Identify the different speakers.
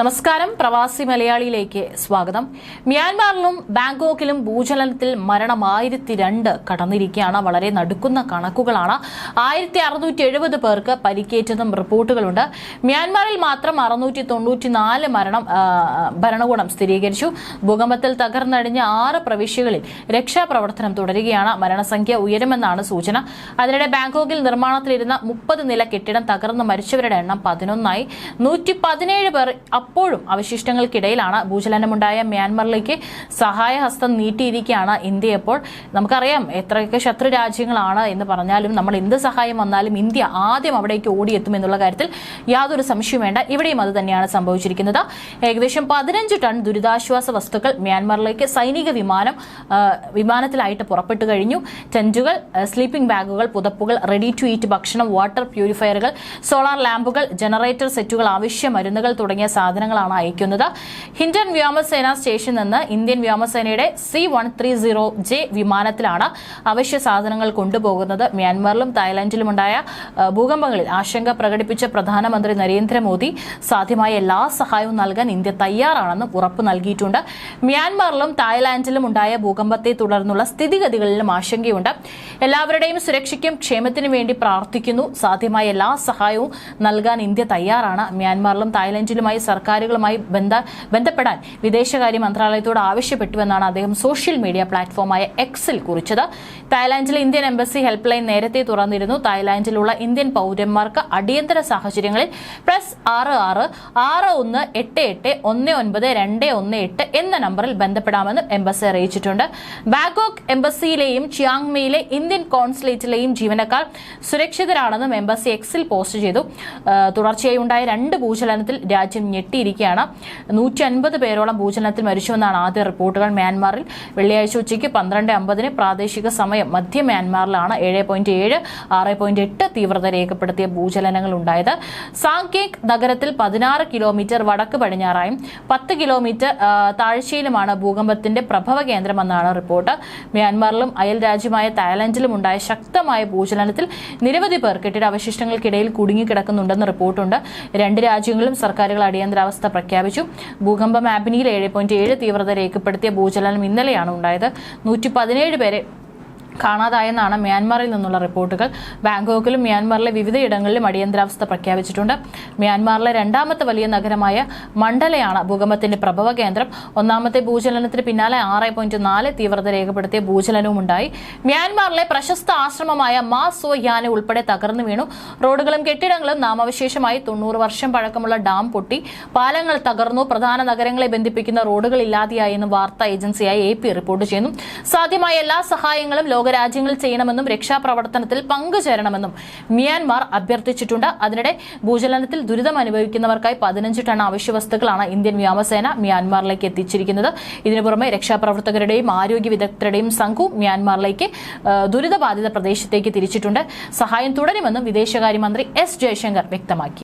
Speaker 1: നമസ്കാരം. പ്രവാസി മലയാളിയിലേക്ക് സ്വാഗതം. മ്യാൻമാറിലും ബാങ്കോക്കിലും ഭൂചലനത്തിൽ മരണം ആയിരത്തി രണ്ട് കടന്നിരിക്കുകയാണ്. വളരെ നടുക്കുന്ന കണക്കുകളാണ്. ആയിരത്തി അറുന്നൂറ്റി എഴുപത് പേർക്ക് പരിക്കേറ്റതും റിപ്പോർട്ടുകളുണ്ട്. മ്യാൻമാറിൽ മാത്രം അറുന്നൂറ്റി തൊണ്ണൂറ്റി നാല് മരണം ഭരണകൂടം സ്ഥിരീകരിച്ചു. ഭൂകമ്പത്തിൽ തകർന്നടിഞ്ഞ ആറ് പ്രവിശ്യകളിൽ രക്ഷാപ്രവർത്തനം തുടരുകയാണ്. മരണസംഖ്യ ഉയരുമെന്നാണ് സൂചന. അതിനിടെ ബാങ്കോക്കിൽ നിർമ്മാണത്തിലിരുന്ന മുപ്പത് നില കെട്ടിടം തകർന്ന് മരിച്ചവരുടെ എണ്ണം പതിനൊന്നായി. നൂറ്റി പതിനേഴ് പേർ അപ്പോഴും അവശിഷ്ടങ്ങൾക്കിടയിലാണ് ഭൂചലനമുണ്ടായ മ്യാൻമറിലേക്ക് സഹായഹസ്തം നീട്ടിയിരിക്കുകയാണ് ഇന്ത്യ ഇപ്പോൾ. നമുക്കറിയാം എത്രയൊക്കെ ശത്രു രാജ്യങ്ങളാണ് എന്ന് പറഞ്ഞാലും നമ്മൾ എന്ത് സഹായം വന്നാലും ഇന്ത്യ ആദ്യം അവിടേക്ക് ഓടിയെത്തും എന്നുള്ള കാര്യത്തിൽ യാതൊരു സംശയവും വേണ്ട. ഇവിടെയും അത് തന്നെയാണ് സംഭവിച്ചിരിക്കുന്നത്. ഏകദേശം പതിനഞ്ച് ടൺ ദുരിതാശ്വാസ വസ്തുക്കൾ മ്യാൻമറിലേക്ക് സൈനിക വിമാനം വിമാനത്തിലായിട്ട് പുറപ്പെട്ടു കഴിഞ്ഞു. ടെന്റുകൾ സ്ലീപ്പിംഗ് ബാഗുകൾ പുതപ്പുകൾ റെഡി ടു ഈറ്റ് ഭക്ഷണം വാട്ടർ പ്യൂരിഫയറുകൾ സോളാർ ലാമ്പുകൾ ജനറേറ്റർ സെറ്റുകൾ ആവശ്യ മരുന്നുകൾ തുടങ്ങിയ സാധനങ്ങളാണ് അയക്കുന്നത്. ഹിൻഡൻ വ്യോമസേന സ്റ്റേഷൻ നിന്ന് ഇന്ത്യൻ വ്യോമസേനയുടെ C one three zero J വിമാനത്തിലാണ് അവശ്യ സാധനങ്ങൾ കൊണ്ടുപോകുന്നത്. മ്യാൻമറിലും തായ്ലാന്റിലുമുണ്ടായ ഭൂകമ്പങ്ങളിൽ ആശങ്ക പ്രകടിപ്പിച്ച പ്രധാനമന്ത്രി നരേന്ദ്രമോദി സാധ്യമായ എല്ലാ സഹായവും നൽകാൻ ഇന്ത്യ തയ്യാറാണെന്ന് ഉറപ്പ് നൽകിയിട്ടുണ്ട്. മ്യാൻമറിലും തായ്ലാന്റിലും ഉണ്ടായ ഭൂകമ്പത്തെ തുടർന്നുള്ള സ്ഥിതിഗതികളിലും ആശങ്കയുണ്ട്. എല്ലാവരുടെയും സുരക്ഷയ്ക്കും ക്ഷേമത്തിനും വേണ്ടി പ്രാർത്ഥിക്കുന്നു. സാധ്യമായ എല്ലാ സഹായവും നൽകാൻ ഇന്ത്യ തയ്യാറാണ്. മ്യാൻമറിലും തായ്ലൻഡിലുമായി സർക്കാരുകളുമായി ബന്ധ ബന്ധപ്പെടാൻ വിദേശകാര്യ മന്ത്രാലയത്തോട് ആവശ്യപ്പെട്ടുവെന്നാണ് അദ്ദേഹം സോഷ്യൽ മീഡിയ പ്ലാറ്റ്ഫോമായ എക്സിൽ കുറിച്ചത്. തായ്ലാന്റിലെ ഇന്ത്യൻ എംബസി ഹെൽപ്പ് ലൈൻ നേരത്തെ തുറന്നിരുന്നു. തായ്ലാന്റിലുള്ള ഇന്ത്യൻ പൗരന്മാർക്ക് അടിയന്തര സാഹചര്യങ്ങളിൽ പ്ലസ് ആറ് ആറ് ആറ് ഒന്ന് എട്ട് എട്ട് ഒന്ന് ഒൻപത് രണ്ട് ഒന്ന് എട്ട് എന്ന നമ്പറിൽ ബന്ധപ്പെടാമെന്ന് എംബസി അറിയിച്ചിട്ടുണ്ട്. ബാങ്കോക്ക് എംബസിയിലെയും ചിയാങ്മയിലെ ഇന്ത്യൻ കോൺസുലേറ്റിലെയും ജീവനക്കാർ സുരക്ഷിതരാണെന്നും എംബസി എക്സിൽ പോസ്റ്റ് ചെയ്തു. തുടർച്ചയായി ഉണ്ടായ രണ്ട് ഭൂചലനത്തിൽ രാജ്യം ഞെട്ടിയിരിക്കുകയാണ് നൂറ്റി അൻപത് പേരോളം ഭൂചലനത്തിൽ മരിച്ചുവെന്നാണ് ആദ്യ റിപ്പോർട്ടുകൾ മ്യാൻമാറിൽ. വെള്ളിയാഴ്ച ഉച്ചയ്ക്ക് പന്ത്രണ്ട് അമ്പതിന് പ്രാദേശിക സമയം മധ്യ മ്യാൻമാറിലാണ് ഏഴ് പോയിന്റ് ഏഴ് ആറ് പോയിന്റ് എട്ട് തീവ്രത രേഖപ്പെടുത്തിയ ഭൂചലനങ്ങൾ ഉണ്ടായത്. സാങ്കേക് നഗരത്തിൽ പതിനാറ് കിലോമീറ്റർ വടക്ക് പടിഞ്ഞാറായും പത്ത് കിലോമീറ്റർ താഴ്ചയിലുമാണ് ഭൂകമ്പത്തിന്റെ പ്രഭവ കേന്ദ്രമെന്നാണ് റിപ്പോർട്ട്. മ്യാൻമാറിലും അയൽ രാജ്യമായ തായ്ലൻഡിലും ഉണ്ടായ ശക്തമായ ഭൂചലനത്തിൽ നിരവധി പേർ കെട്ടിട അവശിഷ്ടങ്ങൾക്കിടയിൽ കുടുങ്ങിക്കിടക്കുന്നുണ്ടെന്ന് റിപ്പോർട്ടുണ്ട്. രണ്ട് രാജ്യങ്ങളും സർക്കാരുകൾ അടിയന്തരാവസ്ഥ പ്രഖ്യാപിച്ചു. ഭൂകമ്പ മാപ്പിനിയിൽ ഏഴ് പോയിന്റ് ഏഴ് തീവ്രത രേഖപ്പെടുത്തിയ ഭൂചലനം ഇന്നലെയാണ് ഉണ്ടായത്. നൂറ്റി പതിനേഴ് പേരെ കാണാതായെന്നാണ് മ്യാൻമാറിൽ നിന്നുള്ള റിപ്പോർട്ടുകൾ. ബാങ്കോക്കിലും മ്യാൻമാറിലെ വിവിധയിടങ്ങളിലും അടിയന്തരാവസ്ഥ പ്രഖ്യാപിച്ചിട്ടുണ്ട്. മ്യാൻമാറിലെ രണ്ടാമത്തെ വലിയ നഗരമായ മണ്ഡലയാണ് ഭൂകമ്പത്തിന്റെ പ്രഭവ കേന്ദ്രം. ഒന്നാമത്തെ ഭൂചലനത്തിന് പിന്നാലെ ആറ് പോയിന്റ് നാല് തീവ്രത രേഖപ്പെടുത്തിയ ഭൂചലനവും ഉണ്ടായി. മ്യാൻമാറിലെ പ്രശസ്ത ആശ്രമമായ മാ സോ യാന ഉൾപ്പെടെ തകർന്നു വീണു. റോഡുകളും കെട്ടിടങ്ങളും നാമാവശേഷമായി തൊണ്ണൂറ് വർഷം പഴക്കമുള്ള ഡാം പൊട്ടി. പാലങ്ങൾ തകർന്നു. പ്രധാന നഗരങ്ങളെ ബന്ധിപ്പിക്കുന്ന റോഡുകൾ ഇല്ലാതെയായെന്ന് വാർത്താ ഏജൻസിയായ എ റിപ്പോർട്ട് ചെയ്യുന്നു. സാധ്യമായ എല്ലാ സഹായങ്ങളും ലോകരാജ്യങ്ങൾ ചെയ്യണമെന്നും രക്ഷാപ്രവർത്തനത്തിൽ പങ്കുചേരണമെന്നും മ്യാൻമാർ അഭ്യർത്ഥിച്ചിട്ടുണ്ട്. അതിനിടെ ഭൂചലനത്തിൽ ദുരിതം അനുഭവിക്കുന്നവർക്കായി പതിനഞ്ച് ടൺ അവശ്യവസ്തുക്കളാണ് ഇന്ത്യൻ വ്യോമസേന മ്യാൻമാറിലേക്ക് എത്തിച്ചിരിക്കുന്നത്. ഇതിനു പുറമെ രക്ഷാപ്രവർത്തകരുടെയും ആരോഗ്യ വിദഗ്ധരുടെയും സംഘവും മ്യാൻമാറിലേക്ക് ദുരിതബാധിത പ്രദേശത്തേക്ക് തിരിച്ചിട്ടുണ്ട്. സഹായം തുടരുമെന്നും വിദേശകാര്യമന്ത്രി എസ് ജയശങ്കർ വ്യക്തമാക്കി.